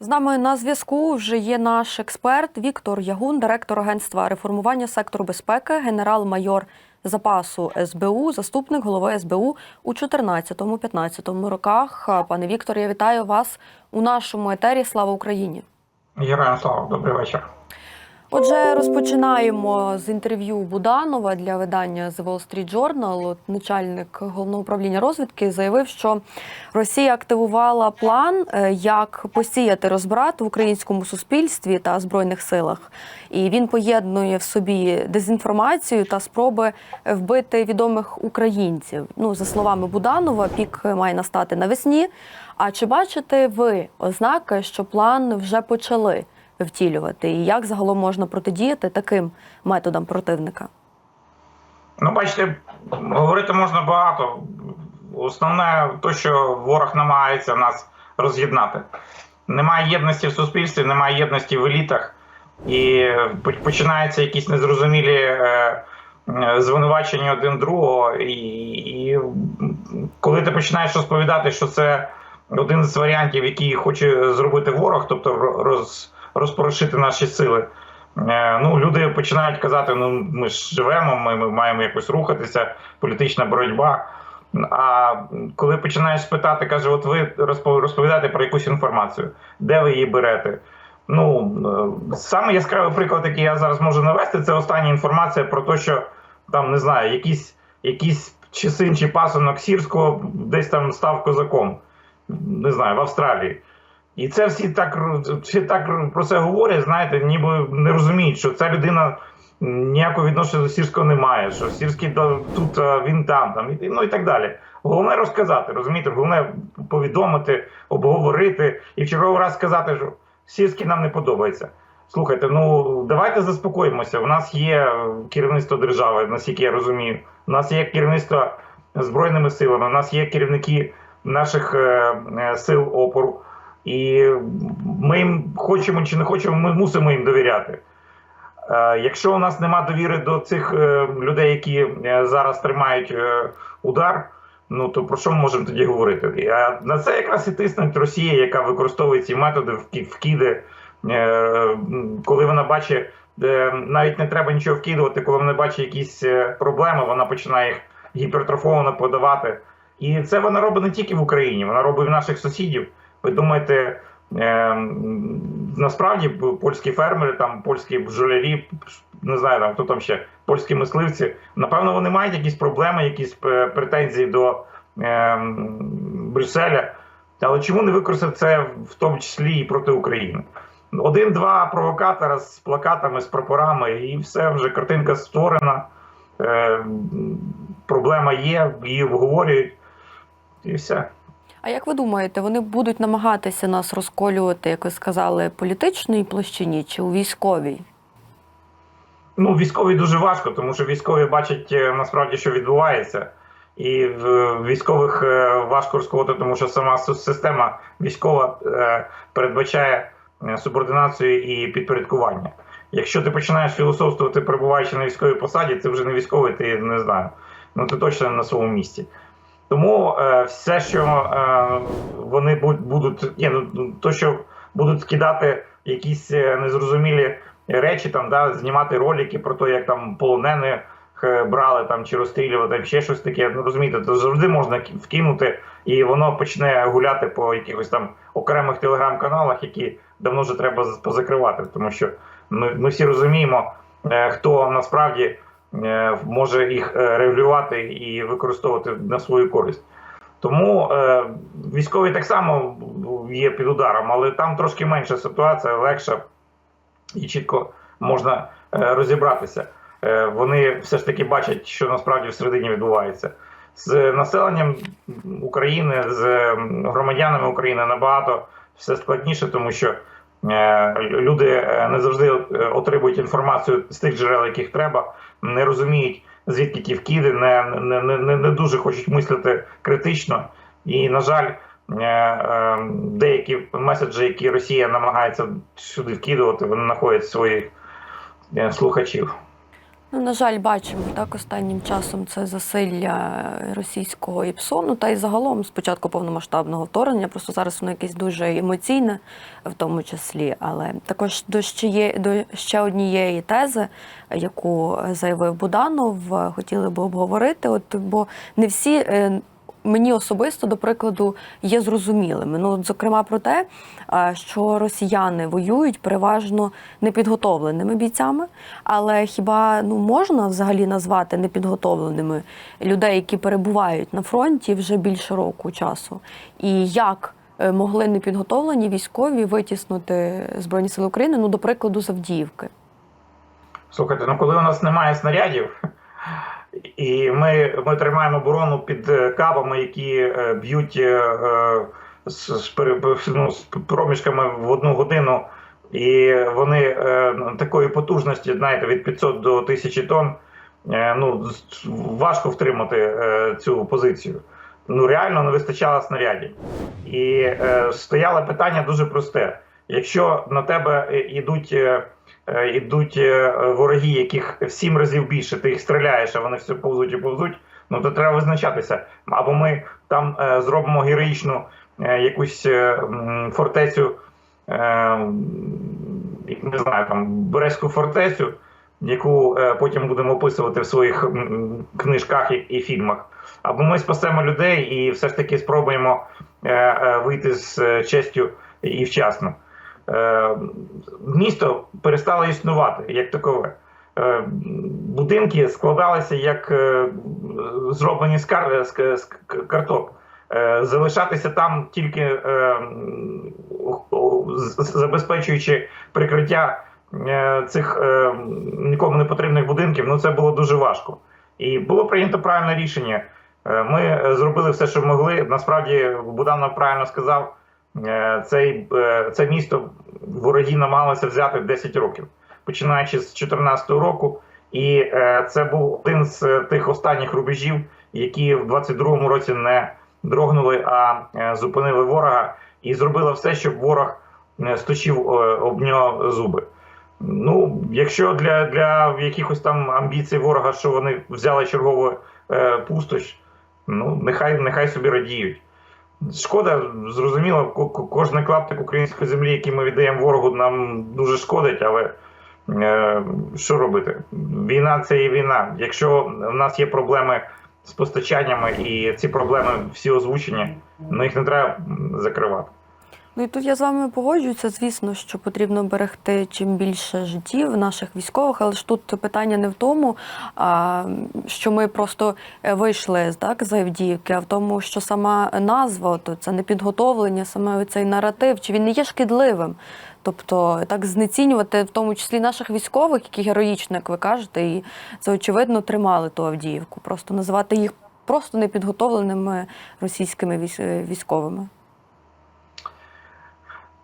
З нами на зв'язку вже є наш експерт Віктор Ягун, директор агентства реформування сектору безпеки, генерал-майор запасу СБУ, заступник голови СБУ у 2014-2015 роках. Пане Вікторе, я вітаю вас у нашому етері. Слава Україні! Героям слава, добрий вечір. Отже, розпочинаємо з інтерв'ю Буданова для видання The Wall Street Journal. Начальник головного управління розвідки заявив, що Росія активувала план, е, як посіяти розбрат в українському суспільстві та збройних силах. І він поєднує в собі дезінформацію та спроби вбити відомих українців. Ну, за словами Буданова, пік має настати навесні. А чи бачите ви ознаки, що план вже почали? Втілювати, і як загалом можна протидіяти таким методам противника? Ну, бачите, говорити можна багато. Основне, то, що ворог намагається нас роз'єднати. Немає єдності в суспільстві, немає єдності в елітах, і починаються якісь незрозумілі е, звинувачення один другого. І, і коли ти починаєш розповідати, що це один з варіантів, який хоче зробити ворог, тобто роз розпорошити наші сили. Е, ну, люди починають казати: ну ми ж живемо, ми, ми маємо якось рухатися, політична боротьба. А коли починаєш питати, каже: от ви розповідаєте про якусь інформацію, де ви її берете? Ну е, саме яскравий приклад, який я зараз можу навести, це остання інформація про те, що там не знаю, якийсь якийсь чи син чи пасунок сірського десь там став козаком, не знаю, в Австралії. І це всі так всі так про це говорять, знаєте, ніби не розуміють, що ця людина ніякого відношення до сірського не має, що сірський тут він там, там ну і так далі. Головне розказати, розумієте, головне повідомити, обговорити і в черговий раз сказати, що сірський нам не подобається. Слухайте, ну давайте заспокоїмося. У нас є керівництво держави, наскільки я розумію. У нас є керівництво збройними силами, у нас є керівники наших е, е, сил опору. І ми їм хочемо чи не хочемо, ми мусимо їм довіряти. Е, якщо у нас нема довіри до цих е, людей, які е, зараз тримають удар, ну то про що ми можемо тоді говорити? А на це якраз і тиснуть Росія, яка використовує ці методи вкиди, коли вона бачить, навіть не треба нічого вкидувати, коли вона бачить якісь проблеми, вона починає їх гіпертрофовано подавати. І це вона робить не тільки в Україні, вона робить в наших сусідів. Ви думаєте, е, насправді польські фермери, там польські бджолярі, не знаю там хто там ще польські мисливці, напевно, вони мають якісь проблеми, якісь е, претензії до е, Брюсселя. Але чому не використати це в тому числі і проти України? Один-два провокатора з плакатами, з прапорами, і все вже картинка створена. Е, Проблема є, її обговорюють, і все. А як ви думаєте, вони будуть намагатися нас розколювати, як ви сказали, політичній площині чи у військовій? Ну, військовій дуже важко, тому що військові бачать е, насправді, що відбувається. І військових е, важко розколоти, тому що сама система військова е, передбачає субординацію і підпорядкування. Якщо ти починаєш філософствувати, перебуваючи на військовій посаді, це вже не військовий, ти не знаю. Ну ти точно не на своєму місці. Тому е, все, що е, вони будуть, ні, ну то, що будуть скидати якісь е, незрозумілі речі, там да знімати ролики про те, як там полонених е, брали там чи розстрілювати, ще щось таке. Ну розумієте, то завжди можна вкинути, і воно почне гуляти по якихось там окремих телеграм-каналах, які давно вже треба позакривати, тому що ми, ми всі розуміємо, е, хто насправді. Е, може їх е, регулювати і використовувати на свою користь. Тому е, військові так само є під ударом, але там трошки менша ситуація, легша і чітко можна е, розібратися. Е, вони все ж таки бачать, що насправді всередині відбувається. З населенням України, з громадянами України набагато все складніше, тому що е, люди е, не завжди отримують інформацію з тих джерел, яких треба не розуміють, звідки ті вкиди, не, не, не, не дуже хочуть мислити критично. І, на жаль, е, е, деякі меседжі, які Росія намагається сюди вкидувати, вони знаходять своїх е, слухачів. Ну, на жаль, бачимо так останнім часом це засилля російського ІПСО, ну та й загалом спочатку повномасштабного вторгнення. Просто зараз воно якесь дуже емоційне, в тому числі. Але також до ще є до ще однієї тези, яку заявив Буданов, хотіли би обговорити. От бо не всі. Мені особисто, до прикладу, є зрозумілими. Ну, зокрема, про те, що росіяни воюють переважно непідготовленими бійцями. Але хіба ну можна взагалі назвати непідготовленими людей, які перебувають на фронті вже більше року часу? І як е, могли непідготовлені військові витіснути Збройні Сили України, ну, до прикладу, з Авдіївки? Слухайте, ну коли у нас немає снарядів, і ми, ми тримаємо оборону під е, кабами, які е, б'ють е, з, з, ну, з проміжками в одну годину, і вони такої потужності, знаєте, від 500 до 1000 тонн, ну, важко втримати цю позицію. Ну, реально не вистачало снарядів. І стояло питання дуже просте. Якщо на тебе йдуть, йдуть е, вороги, яких в сім разів більше, ти їх стріляєш, а вони все повзуть і повзуть, ну то треба визначатися. Або ми там е, зробимо героїчну е, якусь е, фортецю, е, не знаю, там Березьку фортецю, яку е, потім будемо описувати в своїх книжках і, фільмах. Або ми спасемо людей і все ж таки спробуємо е, е, вийти з е, честю і вчасно. Е, місто перестало існувати як такове. Е, будинки складалися як е, зроблені з, карток. Залишатися там тільки забезпечуючи прикриття цих нікому не потрібних будинків, ну це було дуже важко. І було прийнято правильне рішення. Ми зробили все, що могли. Насправді, Буданов правильно сказав, цей, е, це місто вороги намагалися взяти 10 років, починаючи з 2014 року. І е, це був один з е, тих останніх рубежів, які в 22-му році не дрогнули, а е, зупинили ворога і зробили все, щоб ворог е, сточив е, об нього зуби. Ну, якщо для, для якихось там амбіцій ворога, що вони взяли чергову е, пустош, ну нехай нехай собі радіють. Шкода, зрозуміло, ко- ко- кожний клаптик української землі, який ми віддаємо ворогу, нам дуже шкодить, але е, що робити? Війна це і війна. Якщо в нас є проблеми з постачаннями, і ці проблеми всі озвучені, ну їх не треба закривати. Ну і тут я з вами погоджуюся. Звісно, що потрібно берегти чим більше життів наших військових, але ж тут питання не в тому, що ми просто е, вийшли так, з Авдіївки, а в тому, що сама назва, от це непідготовлення, саме цей наратив, чи він не є шкідливим. Тобто так знецінювати в тому числі наших військових, які героїчно, як ви кажете, і це очевидно тримали ту Авдіївку. Просто називати їх просто непідготовленими російськими військовими.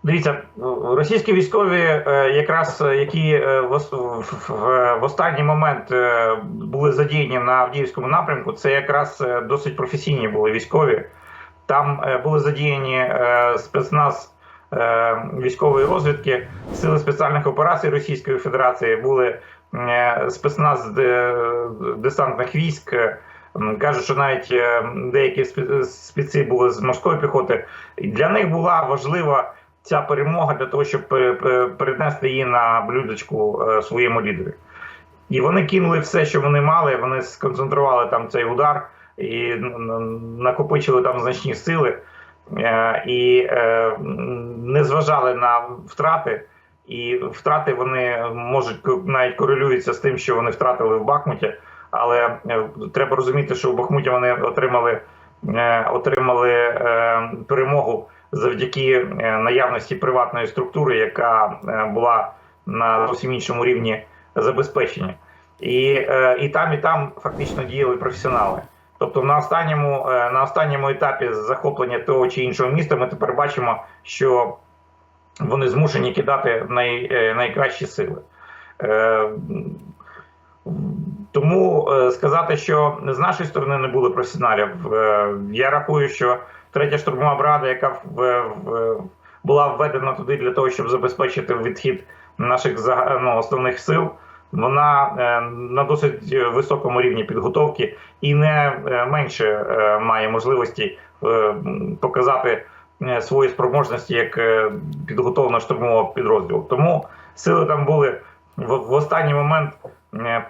Дивіться, російські військові, е, якраз е, які е, в ос- в- в- в останній момент були задіяні на Авдіївському напрямку, це якраз досить професійні були військові. Там були задіяні спецназ військової розвідки, сили спеціальних операцій Російської Федерації, були спецназ де- десантних військ. Кажуть, що навіть деякі спе- спеці були з морської піхоти. Для них була важлива ця перемога для того, щоб пере- пере- перенести її на блюдечку е, своєму лідеру. І вони кинули все, що вони мали. Вони сконцентрували там цей удар і накопичили там значні сили, е, і е, не зважали на втрати. І втрати вони можуть навіть корелюються з тим, що вони втратили в Бахмуті. Але треба розуміти, що в Бахмуті вони отримали, отримали перемогу завдяки е, наявності приватної структури, яка е, була на зовсім іншому рівні забезпечення. І, е, і там, і там фактично діяли професіонали. Тобто на останньому, на останньому етапі захоплення того чи іншого міста ми тепер бачимо, що вони змушені кидати най, найкращі сили. Тому сказати, що з нашої сторони не було професіоналів, я рахую, що третя штурмова бригада, яка в, в, була введена туди для того, щоб забезпечити відхід наших ну, основних сил, вона е, на досить високому рівні підготовки і не е, менше е, має можливості показати свої спроможності як підготовлено штурмового підрозділу. Тому сили там були в, останній момент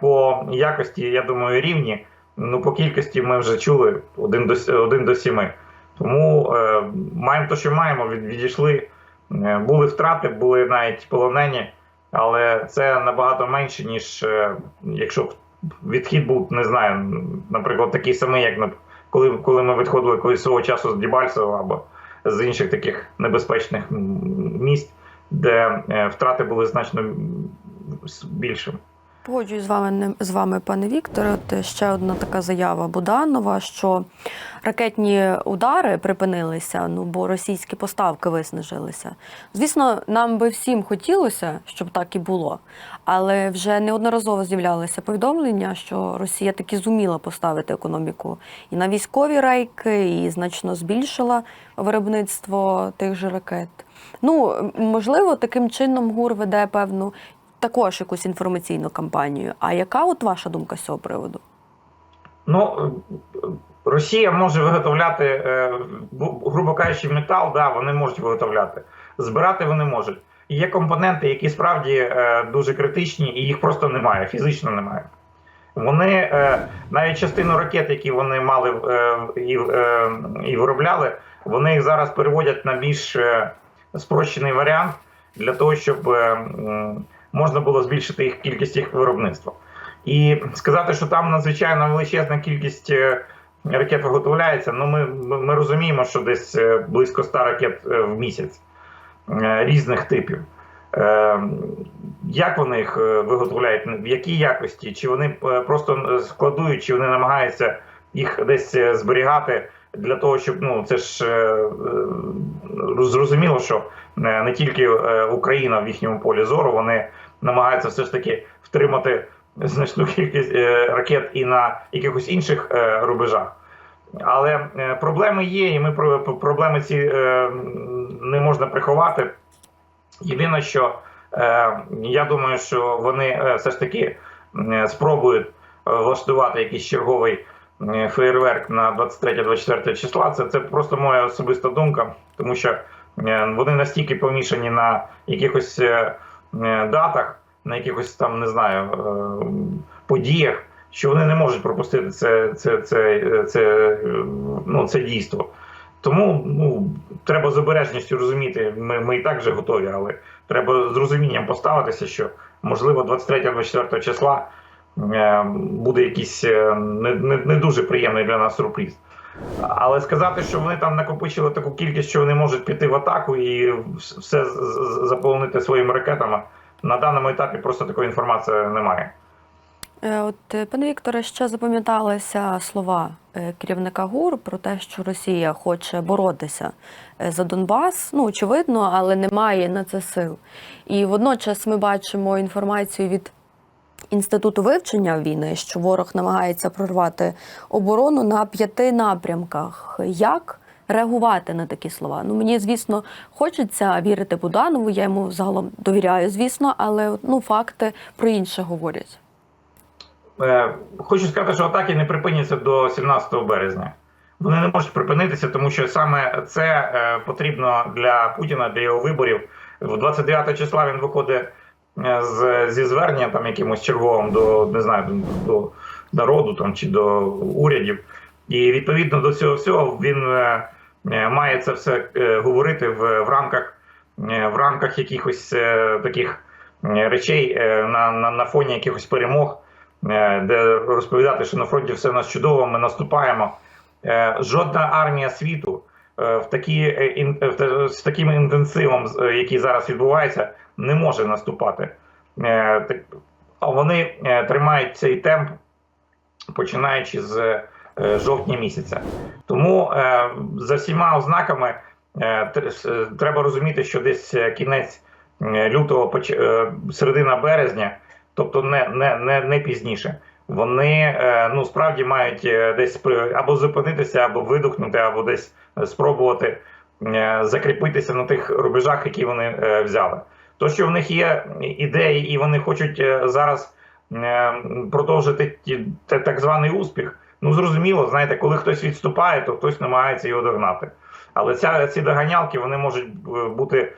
по якості, я думаю, рівні. Ну, по кількості ми вже чули один до, один до сіми. Тому е, маємо те, що маємо, від, відійшли. Е, були втрати, були навіть полонені, але це набагато менше, ніж е, якщо відхід був, не знаю, наприклад, такий самий, як на- коли, коли ми відходили колись свого часу з Дібальцева або з інших таких небезпечних м, місць, де е, втрати були значно більшими. Погоджуюсь з вами з вами, пане Вікторе. От ще одна така заява Буданова, що ракетні удари припинилися, ну бо російські поставки виснажилися. Звісно, нам би всім хотілося, щоб так і було, але вже неодноразово з'являлися повідомлення, що Росія таки зуміла поставити економіку і на військові рейки, і значно збільшила виробництво тих же ракет. Ну можливо, таким чином ГУР веде певну також якусь інформаційну кампанію. А яка от ваша думка з цього приводу? Ну, Росія може виготовляти, е, грубо кажучи, метал, да, вони можуть виготовляти. Збирати вони можуть. Є компоненти, які справді е, дуже критичні, і їх просто немає, фізично немає. Вони е, навіть частину ракет, які вони мали і, і виробляли, вони їх зараз переводять на більш спрощений варіант для того, щоб можна було збільшити їх кількість їх виробництва. І сказати, що там надзвичайно величезна кількість е, ракет виготовляється, ну ми, ми розуміємо, що десь е, близько 100 ракет е, в місяць різних типів. Як вони їх виготовляють, в якій якості? Чи вони просто складують, чи вони намагаються їх десь зберігати для того, щоб ну це ж зрозуміло, що не тільки Україна в їхньому полі зору, вони намагаються все ж таки втримати значну кількість е, ракет і на якихось інших е, рубежах. Але е, проблеми є, і ми про про- проблеми ці не можна приховати. Єдине, що я думаю, що вони все ж таки спробують влаштувати якийсь черговий феєрверк на 23-24 числа. Це, це просто моя особиста думка, тому що вони настільки помішані на якихось датах, на якихось там, не знаю, е, подіях, що вони не можуть пропустити це, це, це, це, е, ну, це дійство. Тому ну, треба з обережністю розуміти, ми, ми і так вже готові, але треба з розумінням поставитися, що можливо 23-24 числа е, буде якийсь е, не, не, не дуже приємний для нас сюрприз. Але сказати, що вони там накопичили таку кількість, що вони можуть піти в атаку і все з- з- заповнити своїми ракетами, на даному етапі просто такої інформації немає. Е, От, е, пане Вікторе, ще запам'яталися слова е, керівника ГУР про те, що Росія хоче боротися за Донбас. Ну, очевидно, але немає на це сил. І водночас ми бачимо інформацію від Інституту вивчення війни, що ворог намагається прорвати оборону на п'яти напрямках. Як реагувати на такі слова? Ну мені, звісно, хочеться вірити Буданову. Я йому загалом довіряю, звісно, але ну факти про інше говорять. Е, Хочу сказати, що атаки не припиняться до 17 березня. Вони не можуть припинитися, тому що саме це е, потрібно для Путіна, для його виборів. В 29 числа він виходить з, зі зверненням там якимось черговим до не знаю до, народу там чи до урядів. І відповідно до цього всього він е, е, має це все е, говорити в, в рамках е, в рамках якихось е, таких е, речей е, на, на, на фоні якихось перемог е, де розповідати, що на фронті все в нас чудово, ми наступаємо. Е, Жодна армія світу е, в такі, е, е, в з таким інтенсивом, е, який зараз відбувається, не може наступати. Е, А вони е, тримають цей темп, починаючи з е, жовтня місяця. Тому за всіма ознаками треба розуміти, що десь кінець лютого, середина березня тобто не, не, не, не пізніше. Вони ну справді мають десь або зупинитися, або видухнути, або десь спробувати закріпитися на тих рубежах, які вони взяли. То, що в них є ідеї, і вони хочуть е, зараз е, продовжити так званий успіх. Ну зрозуміло, знаєте, коли хтось відступає, то хтось намагається його догнати. Але ця, ці доганялки вони можуть е, бути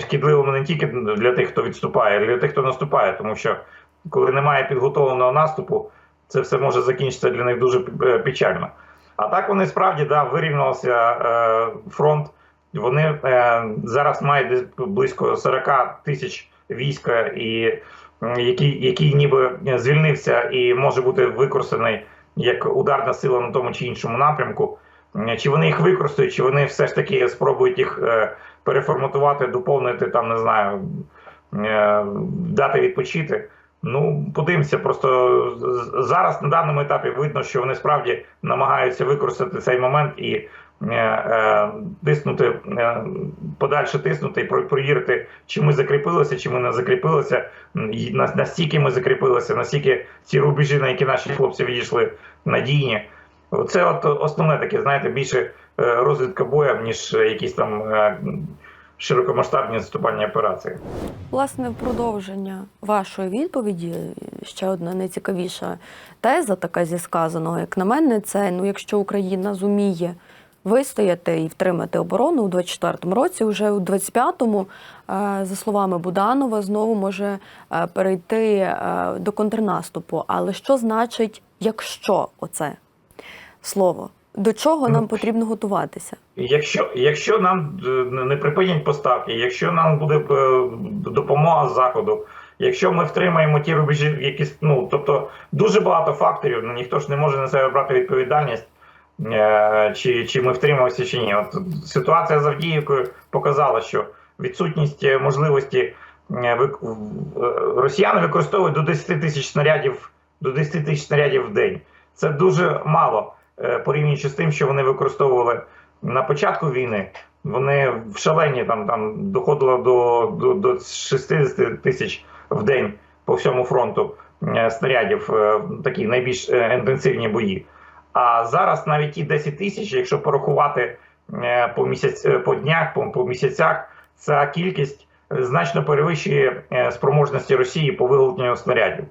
шкідливими не тільки для тих, хто відступає, а й для тих, хто наступає, тому що коли немає підготовленого наступу, це все може закінчитися для них дуже печально. А так вони справді да, вирівнявся фронт. Вони е, зараз мають близько 40 тисяч війська, і який, ніби звільнився і може бути використаний як ударна сила на тому чи іншому напрямку. Чи вони їх використають, чи вони все ж таки спробують їх е, переформатувати, доповнити там, не знаю, е, дати відпочити. Ну, подивимося, просто зараз на даному етапі видно, що вони справді намагаються використати цей момент і тиснути, е, подальше тиснути і про- провірити, чи ми закріпилися, чи ми не закріпилися, настільки ми закріпилися, настільки ці рубежі, на які наші хлопці відійшли, надійні. Це от основне таке, знаєте, більше е, розвідка боєм, ніж якісь там е, широкомасштабні наступальні операції. Власне, в продовження вашої відповіді ще одна найцікавіша теза, така зі сказаного, як на мене, це ну, якщо Україна зуміє вистояти і втримати оборону у 24-му році, вже у 25-му, е, за словами Буданова, знову може е, перейти е, до контрнаступу. Але що значить, якщо оце слово? До чого нам потрібно готуватися? Якщо, якщо нам не припинять поставки, якщо нам буде допомога з заходу, якщо ми втримаємо ті рубежі, які ну тобто дуже багато факторів, ну ніхто ж не може на себе брати відповідальність, чи, чи ми втримаємося, чи ні. От ситуація з Авдіївкою показала, що відсутність е, можливості е, е, росіяни використовують до 10 тисяч снарядів до 10 тисяч снарядів в день. Це дуже мало е, порівнюючи з тим, що вони використовували на початку війни. Вони в шалені там там доходило до, до, до 60 тисяч в день по всьому фронту е, снарядів, е, такі найбільш е, інтенсивні бої. А зараз навіть ті 10 тисяч, якщо порахувати е, по місяць е, по днях, по, по місяцях, ця кількість значно перевищує е, спроможності Росії по виготовленню снарядів.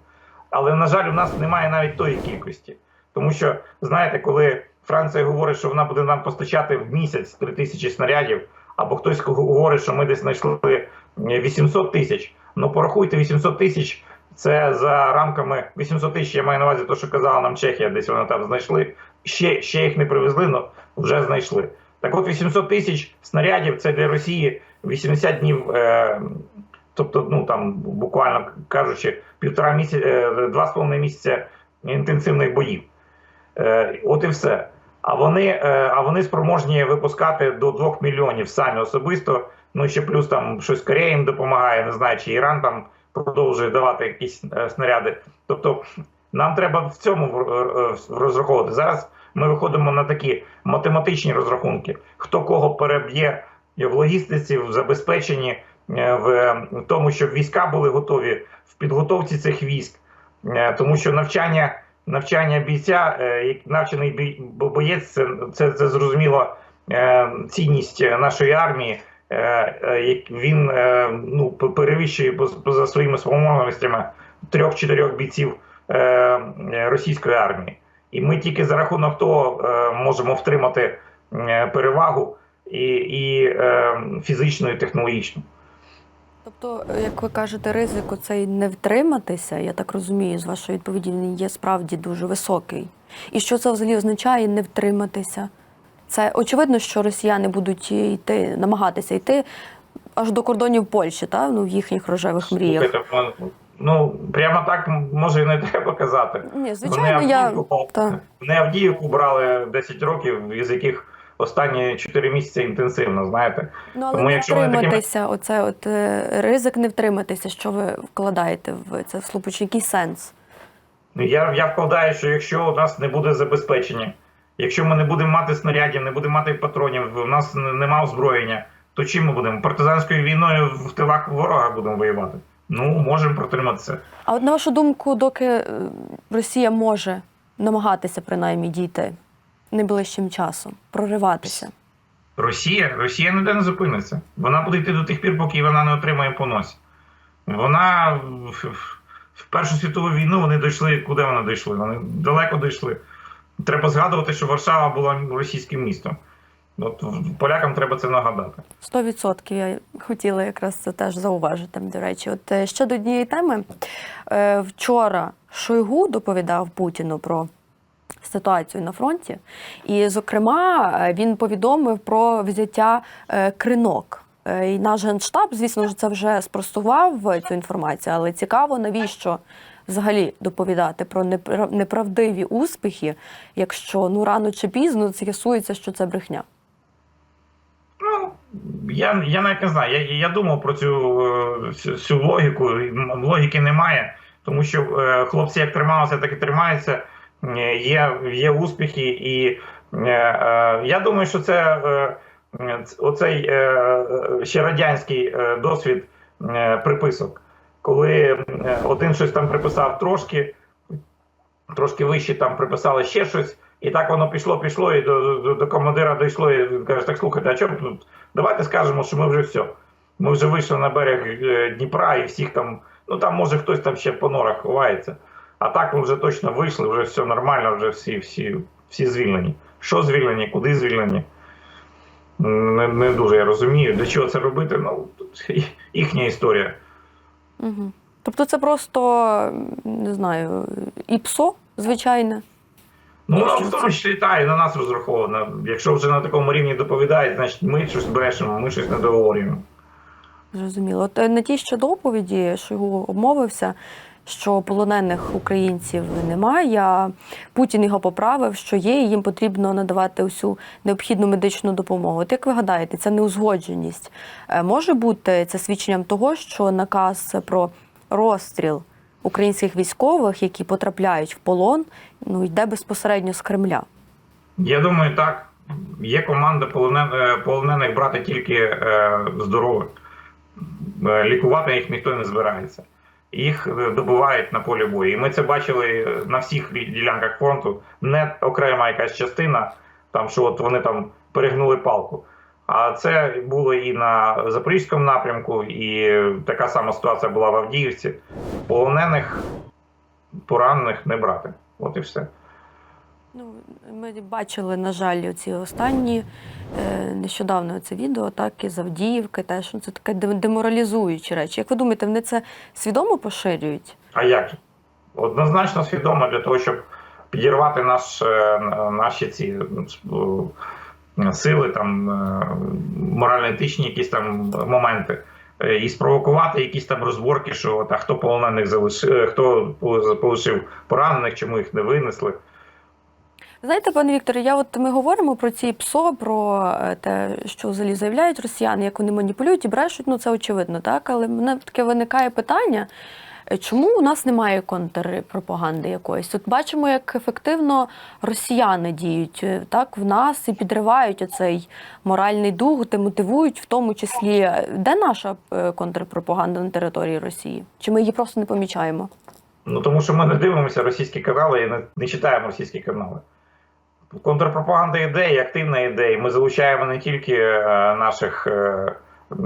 Але на жаль, у нас немає навіть тої кількості. Тому що, знаєте, коли Франція говорить, що вона буде нам постачати в місяць 3 тисячі снарядів, або хтось говорить, що ми десь знайшли 800 тисяч, ну порахуйте 800 тисяч. Це за рамками 800 тисяч, я маю на увазі, те, що казала нам Чехія, десь вони там знайшли. Ще, ще їх не привезли, але вже знайшли. Так от 800 тисяч снарядів це для Росії 80 днів, е, тобто, ну там буквально кажучи, півтора місяця, два з половиною місяця інтенсивних боїв. Е, От і все. А вони, е, а вони спроможні випускати до 2 мільйонів самі особисто. Ну ще плюс там щось Корея їм допомагає, не знаю, чи Іран там продовжує давати якісь е, снаряди. Тобто нам треба в цьому е, е, розраховувати. Зараз ми виходимо на такі математичні розрахунки, хто кого переб'є в логістиці, в забезпеченні, в тому, щоб війська були готові в підготовці цих військ, тому що навчання. Навчання бійця, навчений бій, боєць, це, це, це зрозуміло цінність нашої армії. Е, е, він е, ну, перевищує поза своїми спроможностями трьох-чотирьох бійців російської армії. І ми тільки за рахунок того можемо втримати перевагу і, і фізичну, і технологічну. Тобто, як ви кажете, ризик оцей не втриматися, я так розумію, з вашої відповіді він є справді дуже високий. І що це взагалі означає не втриматися? Це очевидно, що росіяни будуть йти, намагатися йти аж до кордонів Польщі, та? ну, в їхніх рожевих мріях. Ну прямо так може і не треба казати. Ні, звичайно, вони, Авдіївку, та. вони Авдіївку брали 10 років, із яких останні 4 місяці інтенсивно, знаєте. Ну, але Тому не вони такими- втриматися, оце от е, ризик не втриматися, що ви вкладаєте в це слухаючи, який сенс? Ну, Я, я вкладаю, що якщо у нас не буде забезпечення, якщо ми не будемо мати снарядів, не будемо мати патронів, у нас нема озброєння, то чим ми будемо? Партизанською війною в тилах ворога будемо воювати? Ну, можемо протриматися. А от на вашу думку, доки е, Росія може намагатися принаймні дійти найближчим часом, прориватися? Росія, Росія ніде не зупиниться. Вона буде йти до тих пір, поки вона не отримає по носі. Вона В Першу світову війну вони дійшли, куди вони дійшли? Вони далеко дійшли. Треба згадувати, що Варшава була російським містом. От полякам треба це нагадати. 100% я хотіла якраз це теж зауважити. До речі, от ще до однієї теми. Е, Вчора Шойгу доповідав Путіну про ситуацію на фронті, і, зокрема, е, він повідомив про взяття е, кринок. І наш генштаб, звісно ж, це вже спростував цю інформацію, але цікаво, навіщо взагалі доповідати про неправдиві успіхи, якщо ну рано чи пізно з'ясується, що це брехня. Ну, я, я навіть не знаю. Я, я думав про цю, е, всю логіку. Логіки немає, тому що е, хлопці як трималися, так і тримаються. Є, є успіхи, і е, я думаю, що це оцей ще радянський досвід приписок, коли е, один щось там приписав трошки, трошки вище там приписали ще щось. І так воно пішло, пішло, і до, до, до командира дійшло, і він каже, так слухайте, а чому тут? Давайте скажемо, що ми вже все. Ми вже вийшли на берег е, Дніпра і всіх там, ну там може хтось там ще по норах ховається. А так ми вже точно вийшли, вже все нормально, вже всі, всі, всі звільнені. Що звільнені, куди звільнені? Не, не дуже я розумію. Для чого це робити? Ну, їхня історія. Угу. Тобто це просто не знаю, і псо звичайне. Ну, воно в тому числі та, і на нас розраховано. Якщо вже на такому рівні доповідають, значить ми щось брешемо, ми щось не договорюємо. Зрозуміло. От е, на тій ще доповіді, що його обмовився, що полонених українців немає. Путін його поправив, що є, і їм потрібно надавати усю необхідну медичну допомогу. От як ви гадаєте, ця неузгодженість е, може бути це свідченням того, що наказ про розстріл українських військових, які потрапляють в полон, ну йде безпосередньо з Кремля. Я думаю, так. Є команда е, полонених брати тільки е, здорових. Лікувати їх ніхто не збирається. Їх е, добувають на полі бою. І ми це бачили на всіх ділянках фронту. Не окрема якась частина, там що от вони там перегнули палку. А це було і на Запорізькому напрямку, і така сама ситуація була в Авдіївці. Полонених, поранених не брати. От і все. Ну, ми бачили, на жаль, ці останні е, нещодавно це відео, так і з Авдіївки, теж ну, це таке деморалізуючі речі. Як ви думаєте, вони це свідомо поширюють? А як? Однозначно свідомо для того, щоб підірвати наш, е, наші ці е, сили, там, морально-етичні якісь там моменти. І спровокувати якісь там розборки, що от, а хто полонених залишив, хто полишив поранених, чому їх не винесли. Знаєте, пане Вікторе, я от ми говоримо про ці ПСО, про е, те, що взагалі заявляють росіяни, як вони маніпулюють і брешуть. Ну це очевидно, так. Але мене таке виникає питання. е, Чому у нас немає контрпропаганди якоїсь? От бачимо, як ефективно росіяни діють е, так в нас і підривають оцей моральний дух, демотивують, в тому числі де наша контрпропаганда на території Росії? Чи ми її просто не помічаємо? Ну тому що ми не дивимося російські канали і не, не читаємо російські канали. Контрпропаганда йде, і активна йде. І ми залучаємо не тільки е, наших е,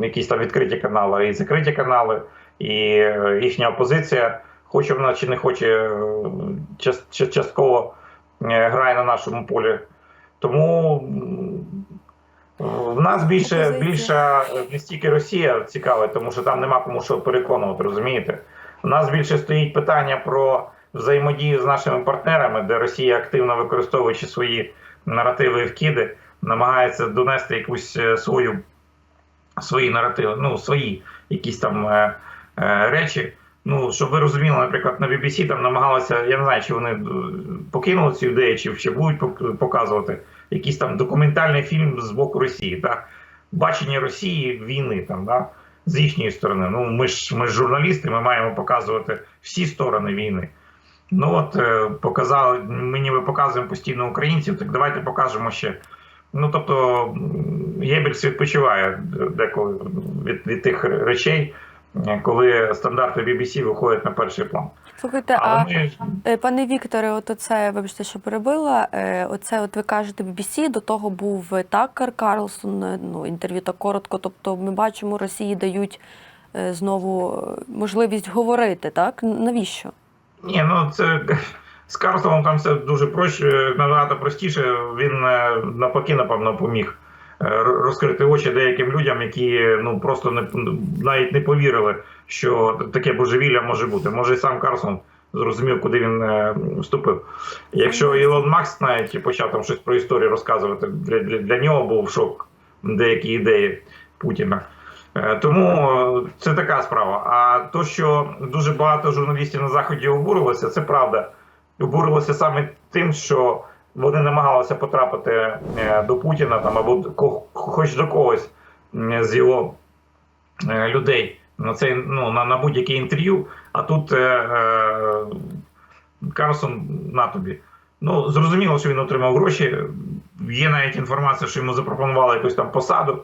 якісь там відкриті канали, а й закриті канали. І е, їхня опозиція, хоче вона чи не хоче, час- ча- частково грає на нашому полі. Тому в нас більше, Опозиція. більша е, не стільки Росія цікава, тому що там нема кому що переконувати, розумієте? У нас більше стоїть питання про взаємодію з нашими партнерами, де Росія активно використовуючи свої наративи і вкиди, намагається донести якусь е, свою свої наративи, ну свої якісь там е, е, речі. Ну, щоб ви розуміли, наприклад, на BBC там намагалися, я не знаю, чи вони е, покинули цю ідею, чи ще будуть показувати якийсь там документальний фільм з боку Росії, так? Бачення Росії війни там, да? з їхньої сторони. Ну, ми ж ми ж журналісти, ми маємо показувати всі сторони війни. Ну от е, показали, ми ніби показуємо постійно українців, так давайте покажемо ще. Ну тобто м, Геббельс відпочиває деколи від, від тих речей, е, коли стандарти BBC виходять на перший план. Слухайте, а ми Е, Пане Вікторе, от оце, вибачте, що перебила. Оце, от ви кажете, BBC, до того був Такер Карлсон, ну, інтерв'ю так коротко. Тобто ми бачимо, Росії дають знову можливість говорити, так? Навіщо? Ні, ну це з Карлсоном там все дуже проще, набагато простіше. Він е, навпаки, напевно, поміг е, розкрити очі деяким людям, які ну просто не навіть не повірили, що таке божевілля може бути. Може, і сам Карлсон зрозумів, куди він е, вступив. Якщо Ілон Макс навіть почав там щось про історію розказувати, для, для, для нього був шок деякі ідеї Путіна. Е, Тому е, це така справа. А то, що дуже багато журналістів на заході обурилося, це правда. Обурилося саме тим, що вони намагалися потрапити е, до Путіна там або хоч до когось з його людей на цей ну на, на будь-яке інтерв'ю. А тут е, е, Карлсон на тобі. Ну зрозуміло, що він отримав гроші. Є навіть інформація, що йому запропонували якусь там посаду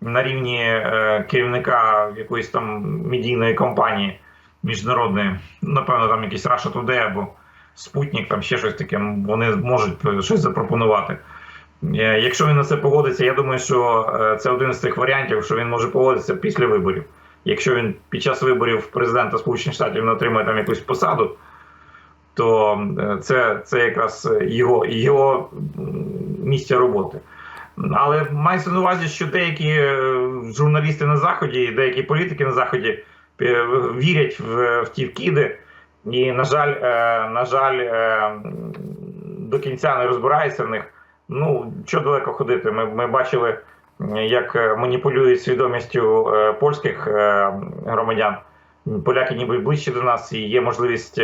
на рівні е, керівника якоїсь там медійної компанії міжнародної. Напевно, там якийсь Russia Today або Спутник, там ще щось таке. Вони можуть е, щось запропонувати. Е, Якщо він на це погодиться, я думаю, що це один з тих варіантів, що він може погодитися після виборів. Якщо він під час виборів президента Сполучених Штатів не отримає там якусь посаду, то це, це якраз його, його місце роботи. Але мається на увазі, що деякі е, журналісти на Заході, деякі політики на Заході е, вірять в, в ті вкиди, і, на жаль, е, на жаль, до кінця не розбираються в них. Ну, що далеко ходити? Ми, ми бачили, як маніпулюють свідомістю польських громадян. Поляки ніби ближче до нас, і є можливість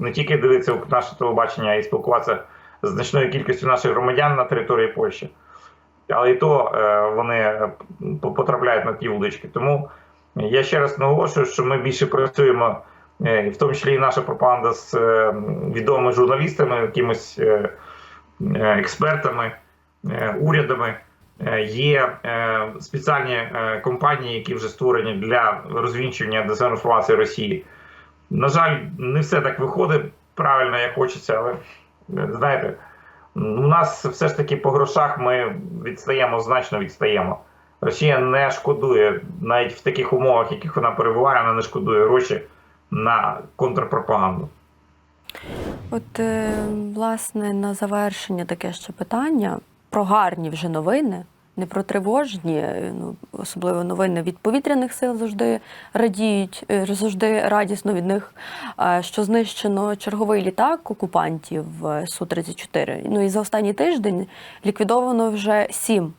не тільки дивитися наше телебачення, й спілкуватися з значною кількістю наших громадян на території Польщі. Але і то е, вони е, потрапляють на ті вудочки. Тому я ще раз наголошую, що ми більше працюємо, е, в тому числі і наша пропаганда з відомими журналістами, якимось е, експертами, урядами. Є спеціальні компанії, які вже створені для розвінчування дезінформації Росії. На жаль, не все так виходить правильно, як хочеться, але знаєте, у нас все ж таки по грошах ми відстаємо, значно відстаємо. Росія не шкодує навіть в таких умовах, яких вона перебуває, вона не шкодує гроші на контрпропаганду. От, е, власне, на завершення таке ще питання про гарні вже новини, не про тривожні, е, ну, особливо новини від повітряних сил завжди радіють, е, завжди радісно від них, що знищено черговий літак окупантів е, Су-34. Ну і за останній тиждень ліквідовано вже сім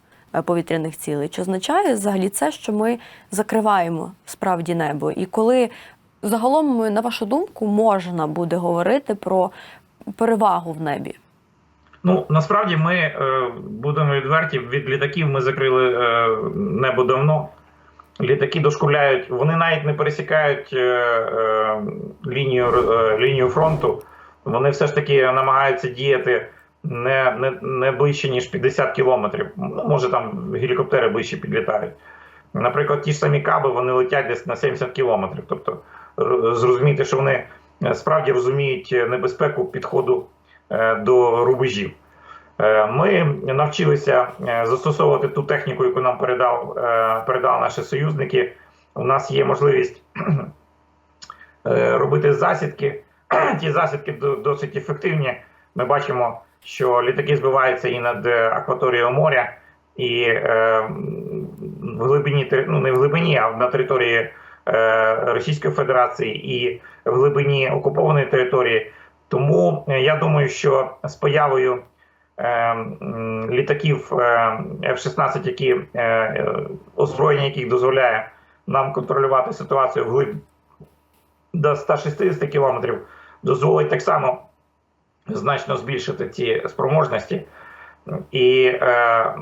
повітряних цілей. Чи означає взагалі це, що ми закриваємо справді небо? І коли загалом, на вашу думку, можна буде говорити про перевагу в небі? Ну насправді ми е, будемо відверті, від літаків ми закрили е, небо давно. Літаки дошкуляють, вони навіть не пересікають е, е, лінію, е, лінію фронту. Вони все ж таки намагаються діяти не, не, не ближче, ніж 50 кілометрів. Ну, може там гелікоптери ближче підлітають. Наприклад, ті ж самі каби вони летять десь на 70 кілометрів. Тобто зрозуміти, що вони е, справді розуміють небезпеку підходу е, до рубежів. Е, Ми навчилися е, застосовувати ту техніку, яку нам передав, е, передали наші союзники. У нас є можливість е, робити засідки. Ті засідки досить ефективні. Ми бачимо, що літаки збиваються і над е, акваторією моря, і е, в глибині ну не в глибині, а на території е, Російської Федерації і в глибині окупованої території. Тому е, я думаю, що з появою е, літаків е, F-16, які озброєння яких дозволяє нам контролювати ситуацію вглиб до 160 кілометрів, дозволить так само значно збільшити ці спроможності. І е,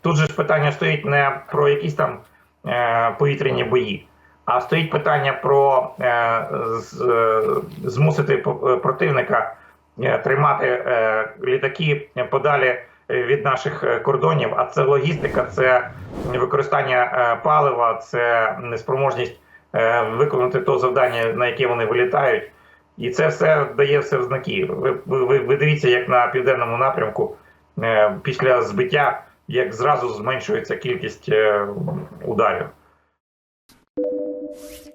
тут же ж питання стоїть не про якісь там е, повітряні бої, а стоїть питання про е, е, змусити е, противника тримати літаки подалі від наших кордонів. А це логістика, це використання палива, це неспроможність виконати то завдання, на яке вони вилітають. І це все дає все в знаки. Ви, ви, ви дивіться, як на південному напрямку після збиття, як зразу зменшується кількість ударів. you.